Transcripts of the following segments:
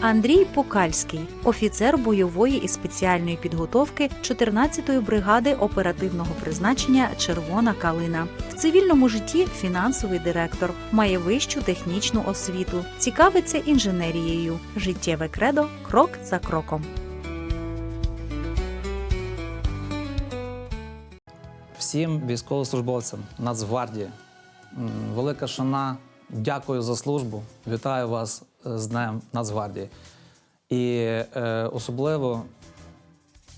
Андрій Покальський, офіцер бойової і спеціальної підготовки 14-ї бригади оперативного призначення Червона калина. В цивільному житті фінансовий директор, має вищу технічну освіту, цікавиться інженерією. Життєве кредо крок за кроком. Всім військовослужбовцям Нацгвардії, велика шана, дякую за службу. Вітаю вас е, з Днем Нацгвардії. І е, особливо,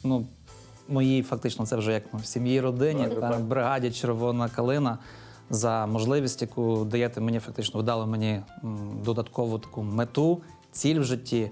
ну, моїй фактично, це вже як в сім'ї родині, та, бригаді Червона калина за можливість, яку даєте мені, фактично, ви дали мені м, додаткову таку мету, ціль в житті.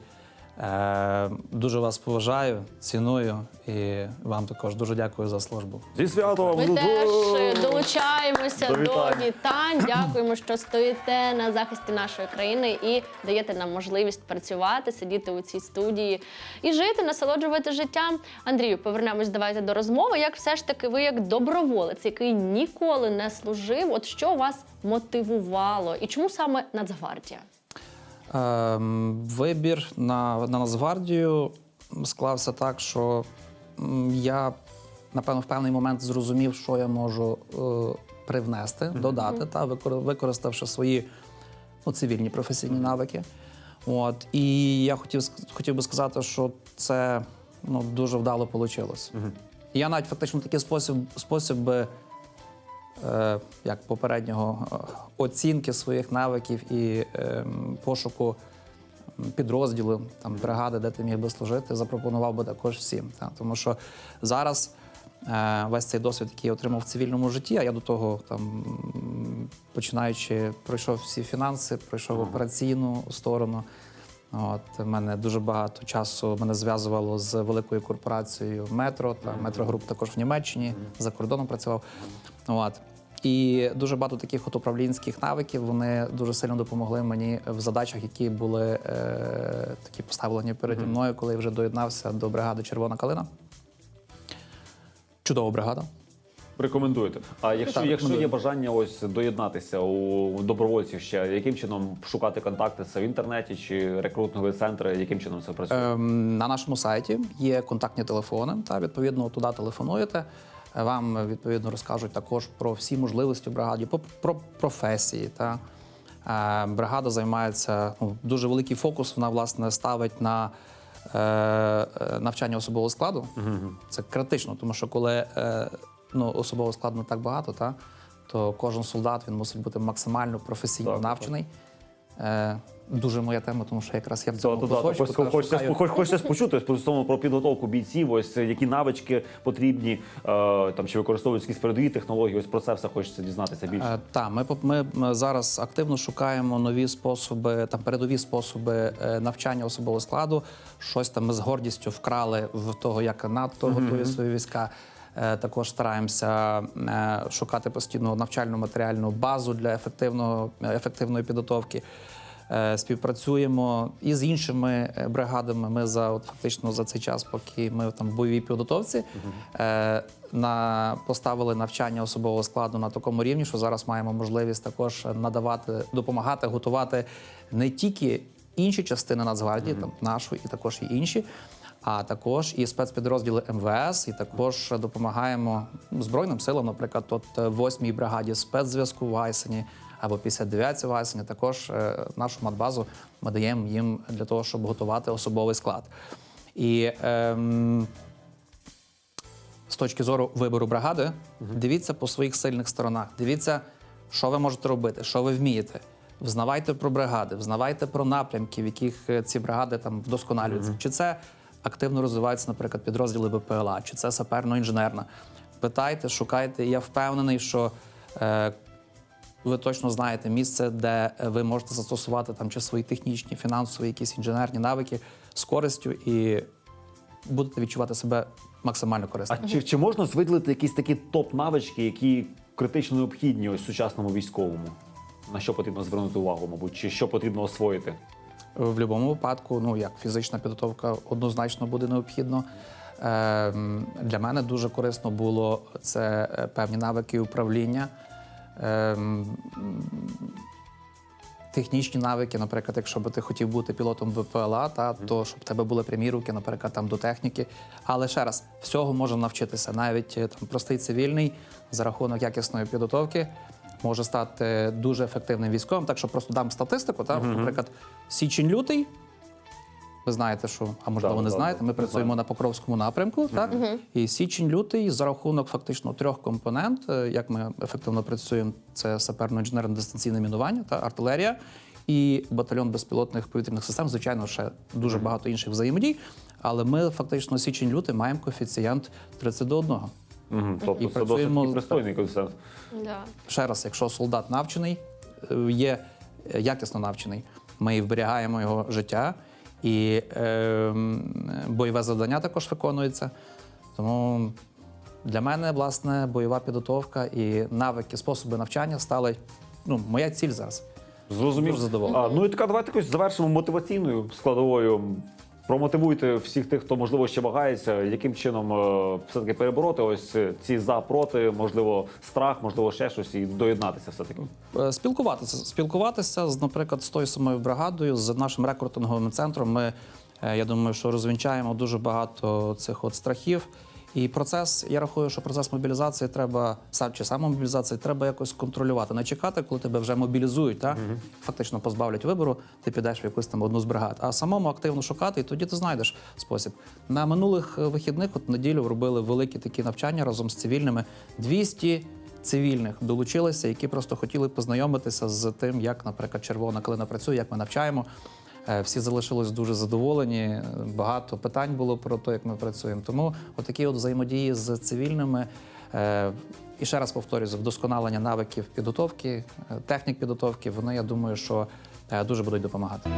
Е, дуже вас поважаю, ціную і вам також дуже дякую за службу. Зі святом! Ми теж долучаємося До вітань. Дякуємо, що стоїте на захисті нашої країни і даєте нам можливість працювати, сидіти у цій студії і жити, насолоджувати життям. Андрію, повернемось давайте до розмови. Як все ж таки ви, як доброволець, який ніколи не служив, от що вас мотивувало і чому саме Нацгвардія? Ем, Вибір на, на Нацгвардію склався так, що я, напевно, в певний момент зрозумів, що я можу е, привнести, додати, та, використавши свої ну, цивільні професійні навики. От, і я хотів, хотів би сказати, що це ну, дуже вдало вийшло. Я навіть фактично такий спосіб, спосіб би як попереднього е, оцінки своїх навиків і е, пошуку підрозділу, там бригади, де ти міг би служити, запропонував би також всім. Та? Тому що зараз е, весь цей досвід, який я отримав в цивільному житті, а я до того там починаючи, пройшов всі фінанси, пройшов операційну сторону. От мене дуже багато часу мене зв'язувало з великою корпорацією метро та метрогруп також в Німеччині за кордоном працював. От. І дуже багато таких от управлінських навиків вони дуже сильно допомогли мені в задачах, які були е, такі поставлені переді мною, коли я вже доєднався до бригади Червона калина. Чудова бригада. Рекомендуєте. А якщо, Так, якщо є бажання ось доєднатися у добровольців ще, яким чином шукати контакти? Це в інтернеті чи рекрутингові центри? Яким чином це працює? Ем, на нашому сайті є контактні телефони, та відповідно туди телефонуєте. Вам відповідно розкажуть також про всі можливості в бригаді, про, про професії. Та. Е, бригада займається ну, дуже великий фокус. Вона власне ставить на е, е, навчання особового складу. Це критично, тому що коли ну, особового складу не так багато, та, то кожен солдат він мусить бути максимально професійно Так, так. навчений. Е, дуже моя тема, тому що якраз я в цьому кусочку, хоч- та, хочеться, шукаю- хоч- хочеться почути стосовно про підготовку бійців, ось які навички потрібні, е, там чи використовують якісь передові технології. Ось про це все хочеться дізнатися більше. Е, Так, ми, ми, зараз активно шукаємо нові способи, там передові способи е, навчання особового складу. Щось там ми з гордістю вкрали в того, як НАТО готує свої війська. Е, Також стараємося е, шукати постійно навчальну матеріальну базу для ефективного, ефективної підготовки. Е, Співпрацюємо і з іншими е, бригадами. Ми за от фактично за цей час, поки ми там в бойовій підготовці, е, на поставили навчання особового складу на такому рівні, що зараз маємо можливість також надавати, допомагати готувати не тільки інші частини Нацгвардії, там нашу і також і інші. А також і спецпідрозділи МВС, і також допомагаємо Збройним силам, наприклад, от е, 8-й бригаді спецзв'язку в Гайсені або 59-й в Також е, нашу матбазу ми даємо їм для того, щоб готувати особовий склад. І ем, з точки зору вибору бригади, дивіться по своїх сильних сторонах. Дивіться, що ви можете робити, що ви вмієте. Взнавайте про бригади, взнавайте про напрямки, в яких е, ці бригади там вдосконалюються. Чи це активно розвиваються, наприклад, підрозділи БПЛА, чи це саперно-інженерна. Питайте, шукайте. І я впевнений, що е, ви точно знаєте місце, де ви можете застосувати там чи свої технічні, фінансові, якісь інженерні навики з користю і будете відчувати себе максимально корисно. А чи, чи можна виділити якісь такі топ-навички, які критично необхідні ось сучасному військовому? На що потрібно звернути увагу, мабуть, чи що потрібно освоїти? В будь-якому випадку, ну як фізична підготовка однозначно буде необхідно. Ем, Для мене дуже корисно було це е, певні навики управління. Ем, технічні навики, наприклад, якщо би ти хотів бути пілотом ВПЛА, та то щоб в тебе були прямі руки, наприклад, там до техніки. Але ще раз, всього можна навчитися. Навіть е, там простий цивільний за рахунок якісної підготовки може стати дуже ефективним військовим. Так що просто дам статистику. Та, наприклад, січень-лютий. Ви знаєте, що, а можливо, Так, не так, знаєте, ми так, працюємо на Покровському напрямку. Так? І січень-лютий за рахунок фактично трьох компонент, е, як ми ефективно працюємо, це саперно-інженерне дистанційне мінування та артилерія і батальйон безпілотних повітряних систем. Звичайно, ще дуже багато інших взаємодій. Але ми фактично січень-лютий маємо коефіцієнт 30 до 1. Угу. Тобто І це працюємо- таки пристойний коефіцієнт. Да. Ще раз, якщо солдат навчений, е, є е, якісно навчений, ми вберігаємо його життя, і е, бойове завдання також виконується. Тому для мене, власне, бойова підготовка і навики, способи навчання стали ну, моя ціль зараз. Зрозумів. Дуже задоволений. А, ну і така, давайте якось завершимо мотиваційною складовою. Промотивуйте всіх тих, хто можливо ще вагається, яким чином е, все-таки перебороти ось е, ці за проти, можливо, страх, можливо, ще щось, і доєднатися все-таки. Е, Спілкуватися, спілкуватися з, наприклад, з тою самою бригадою, з нашим рекрутинговим центром. Ми, я думаю, що розвінчаємо дуже багато цих от страхів. І процес, я рахую, що процес мобілізації треба сам чи самомобілізації треба якось контролювати. Не чекати, коли тебе вже мобілізують, та фактично позбавлять вибору, ти підеш в якусь там одну з бригад, а самому активно шукати, і тоді ти знайдеш спосіб. На минулих е, вихідних, от неділю, робили великі такі навчання разом з цивільними. 200 цивільних долучилися, які просто хотіли познайомитися з тим, як, наприклад, червона калина працює, як ми навчаємо. Е, Всі залишились дуже задоволені. Багато питань було про те, як ми працюємо. Тому отакі от взаємодії з цивільними. е, І ще раз повторюю, вдосконалення навиків підготовки, е, технік підготовки, вони, я думаю, що дуже будуть допомагати.